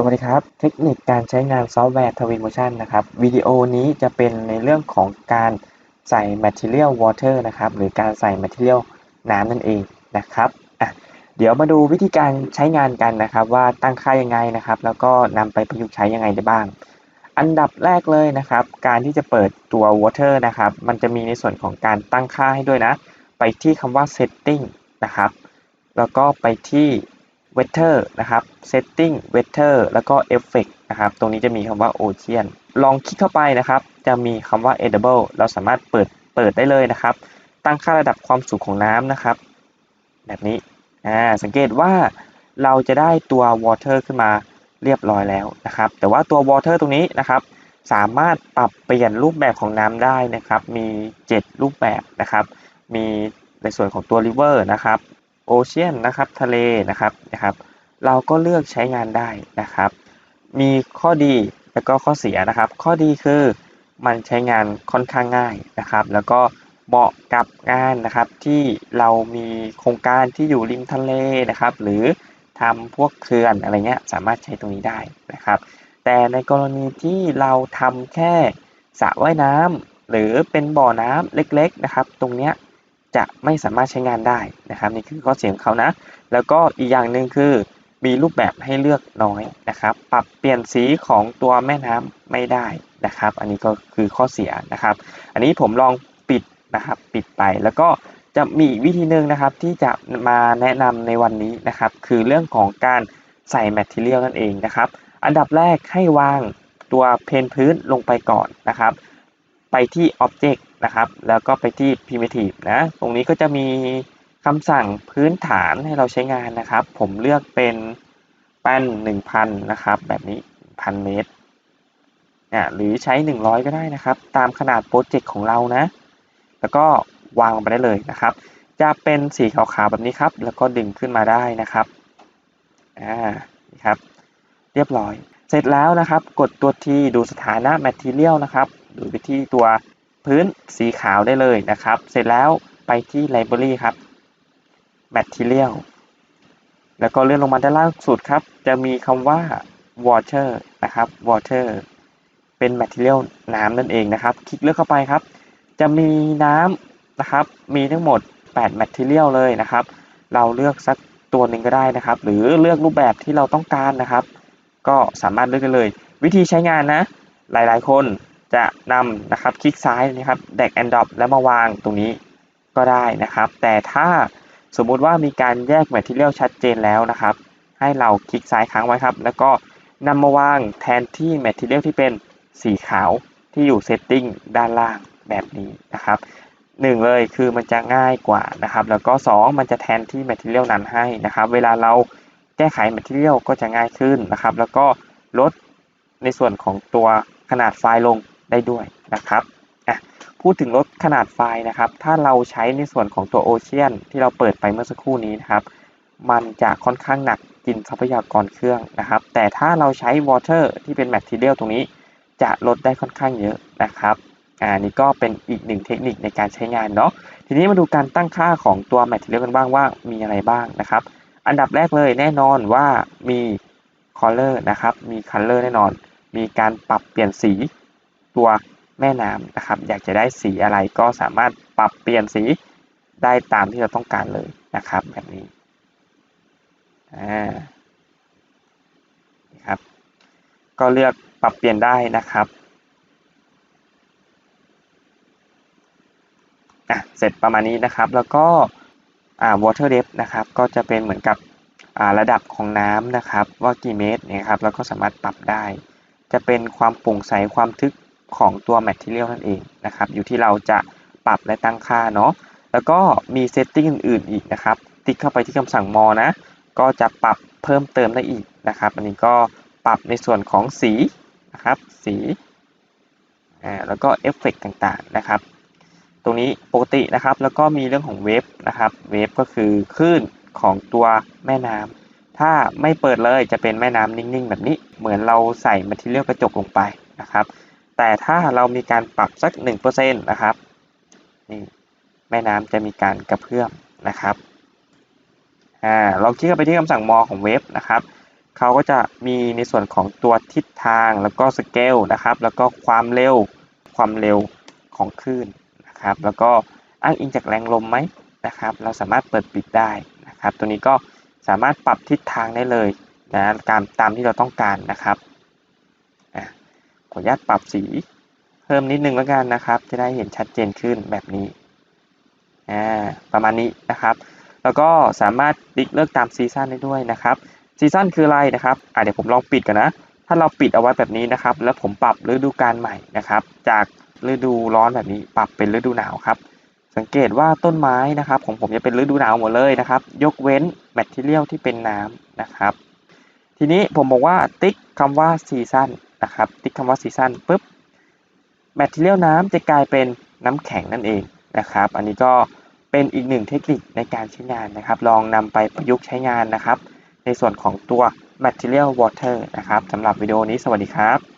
สวัสดีครับ เทคนิคการใช้งานซอฟต์แวร์ Twinmotion นะครับวิดีโอนี้จะเป็นในเรื่องของการใส่ Material Water นะครับหรือการใส่ Material น้ำนั่นเองนะครับอะเดี๋ยวมาดูวิธีการใช้งานกันนะครับ ว่าตั้งค่ายังไงนะครับ แล้วก็นำไปประยุกต์ใช้ยังไงได้บ้าง อันดับแรกเลยนะครับ การที่จะเปิดตัว Water นะครับ มันจะมีในส่วนของการตั้งค่าให้ด้วยนะ ไปที่คำว่า Setting นะครับ แล้วก็ไปที่ weather นะครับ setting weather แล้วก็ effect นะครับ ตรงนี้จะมีคำว่า ocean ลองคลิกเข้าไปนะครับ จะมีคำว่า edible เราสามารถเปิดเปิดได้เลยนะครับ ตั้งค่าระดับความสุขของน้ำนะครับ แบบนี้อ่าสังเกตว่าเราจะได้ตัว water ขึ้นมาเรียบร้อยแล้วนะครับ แต่ว่าตัว water ตรงนี้นะครับ สามารถปรับเปลี่ยนรูปแบบของน้ำได้นะครับ มี 7 รูปแบบนะครับ มีในส่วนของตัว river นะครับ โอเชียนนะครับทะเลนะครับนะครับ เราก็เลือกใช้งานได้นะครับ มีข้อดีแล้วก็ข้อเสียนะครับ ข้อดีคือมันใช้งานค่อนข้างง่ายนะครับ แล้วก็เหมาะกับงานนะครับที่เรามีโครงการที่อยู่ริมทะเลนะครับ หรือทำพวกเขื่อนอะไรเงี้ยสามารถใช้ตรงนี้ได้นะครับ แต่ในกรณีที่เราทำแค่สระว่ายน้ำหรือเป็นบ่อน้ำเล็กๆนะครับ ตรงเนี้ย จะไม่สามารถใช้งานได้นะครับนี่คือข้อเสียของเขานะ แล้วก็อีกอย่างหนึ่งคือมีรูปแบบให้เลือกน้อยนะครับ ปรับเปลี่ยนสีของตัวแม่น้ำไม่ได้นะครับ อันนี้ก็คือข้อเสียนะครับ อันนี้ผมลองปิดนะครับ ปิดไปแล้วก็จะมีอีกวิธีหนึ่งนะครับที่จะมาแนะนำในวันนี้นะครับ คือเรื่องของการใส่แมทเทียลนั่นเองนะครับ อันดับแรกให้วางตัวเพนพื้นลงไปก่อนนะครับ ไปที่ Object นะครับ แล้วก็ไปที่ primitive นะ ตรงนี้ก็จะมีคำสั่งพื้นฐานให้เราใช้งานนะครับ ผมเลือกเป็นแป้น1,000 นะครับ แบบนี้พันเมตรอ่าหรือใช้ 100 ก็ได้นะครับ ตามขนาดโปรเจกต์ของเรานะ แล้วก็วางลงไปได้เลยนะครับ จะเป็นสีขาวๆแบบนี้ครับ แล้วก็ดึงขึ้นมาได้นะครับ อ่า นี่ครับ เรียบร้อย เสร็จแล้วนะครับ กดตัวทีดูสถานะ Material นะครับ ดูไปที่ตัวพื้นสีขาวได้เลยนะครับ เสร็จแล้วไปที่ Library ครับ Material แล้วก็เลื่อนลงมาด้านล่างสุดครับ จะมีคำว่า Water นะครับ Water เป็น Material น้ำนั่นเองนะครับ คลิกเลือกเข้าไปครับ จะมีน้ำนะครับ มีทั้งหมด 8 Material เลยนะครับ เราเลือกสักตัวหนึ่งก็ได้นะครับ หรือเลือกรูปแบบที่เราต้องการนะครับ ก็สามารถเลือกได้เลย วิธีใช้งานนะ หลายๆ คน จะนำนะครับคลิกซ้ายนะครับแดกแอนดอปแล้วมาวางตรงนี้ก็ได้นะครับ แต่ถ้าสมมุติว่ามีการแยกแมทเทียลชัดเจนแล้วนะครับ ให้เราคลิกซ้ายค้างไว้ครับ แล้วก็นำมาวางแทนที่แมทเทียลที่เป็นสีขาวที่อยู่เซตติ้งด้านล่างแบบนี้นะครับหนึ่งเลยคือมันจะง่ายกว่านะครับ แล้วก็ 2 มันจะแทนที่แมทเทียลนั้นให้นะครับ เวลาเราแก้ไขแมทเทียลก็จะง่ายขึ้นนะครับ แล้วก็ลดในส่วนของตัวขนาดไฟล์ลง ได้ด้วยนะครับอะพูดถึงลดขนาดไฟล์นะครับ ถ้าเราใช้ในส่วนของตัวโอเชียนที่เราเปิดไปเมื่อสักครู่นี้นะครับ มันจะค่อนข้างหนักกินทรัพยากรเครื่องนะครับ แต่ถ้าเราใช้ Water ที่เป็น Material ตรงนี้ จะลดได้ค่อนข้างเยอะนะครับอ่านี่ก็เป็นอีกหนึ่งเทคนิคในการใช้งานเนาะ ทีนี้มาดูการตั้งค่าของตัว Material กันบ้างว่ามีอะไรบ้างนะครับ อันดับแรกเลยแน่นอนว่ามี Color นะครับ มี Color แน่นอน มีการปรับเปลี่ยนสี ตัวแม่น้ำนะครับ อยากจะได้สีอะไรก็สามารถปรับเปลี่ยนสีได้ตามที่เราต้องการเลยนะครับ แบบนี้อ่าครับ ก็เลือกปรับเปลี่ยนได้นะครับอะเสร็จประมาณนี้นะครับ แล้วก็อ่า water depth นะครับ ก็จะเป็นเหมือนกับอ่าระดับของน้ำนะครับ ว่ากี่เมตรเนี่ยครับ แล้วก็สามารถปรับได้ จะเป็นความโปร่งใสความทึก ของตัว Material นั่นเองนะครับ อยู่ที่เราจะปรับและตั้งค่าเนาะ แล้วก็มีเซตติ้งอื่นๆอีกนะครับ ติ๊กเข้าไปที่คำสั่งมอนะ ก็จะปรับเพิ่มเติมได้อีกนะครับ อันนี้ก็ปรับในส่วนของสีนะครับ สี อ่า แล้วก็เอฟเฟกต่างๆนะครับ ตรงนี้ปกตินะครับ แล้วก็มีเรื่องของเวฟนะครับ เวฟก็คือคลื่นของตัวแม่น้ำถ้าไม่เปิดเลยจะเป็นแม่น้ำนิ่งๆ แบบนี้เหมือนเราใส่มาทีเรียลกระจกลงไปนะครับ แต่ถ้าเรามีการปรับสัก 1%นะครับนี่แม่น้ำจะมีการกระเพื่อมนะครับอ่าลองคลิกไปที่คำสั่งมอของเว็บนะครับเขาก็จะมีในส่วนของตัวทิศทางแล้วก็สเกลนะครับ แล้วก็ความเร็วความเร็วของคลื่นนะครับ แล้วก็อ้างอิงจากแรงลมไหมนะครับ เราสามารถเปิดปิดได้นะครับ ตัวนี้ก็สามารถปรับทิศทางได้เลยนะตามตามที่เราต้องการนะครับ ขออนุญาตปรับสีเพิ่มนิดนึงแล้วกันนะครับ จะได้เห็นชัดเจนขึ้นแบบนี้อ่าประมาณนี้นะครับ แล้วก็สามารถติ๊กเลือกตามซีซั่นได้ด้วยนะครับซีซั่นคืออะไรนะครับอะเดี๋ยวผมลองปิดกันนะ ถ้าเราปิดเอาไว้แบบนี้นะครับ แล้วผมปรับฤดูกาลใหม่นะครับ จากฤดูร้อนแบบนี้ปรับเป็นฤดูหนาวครับ สังเกตว่าต้นไม้นะครับของผมจะเป็นฤดูหนาวหมดเลยนะครับ ยกเว้นแมทเทียลที่เป็นน้ำนะครับ ทีนี้ผมบอกว่าติ๊กคำว่าซีซั่น นะครับติ๊กคำว่าซีซั่นปุ๊บแมทเทียลน้ำจะกลายเป็นน้ำแข็งนั่นเองนะครับ อันนี้ก็เป็นอีกหนึ่งเทคนิคในการใช้งานนะครับ ลองนำไปประยุกต์ใช้งานนะครับ ในส่วนของตัว Material Water นะครับสำหรับวิดีโอนี้สวัสดีครับ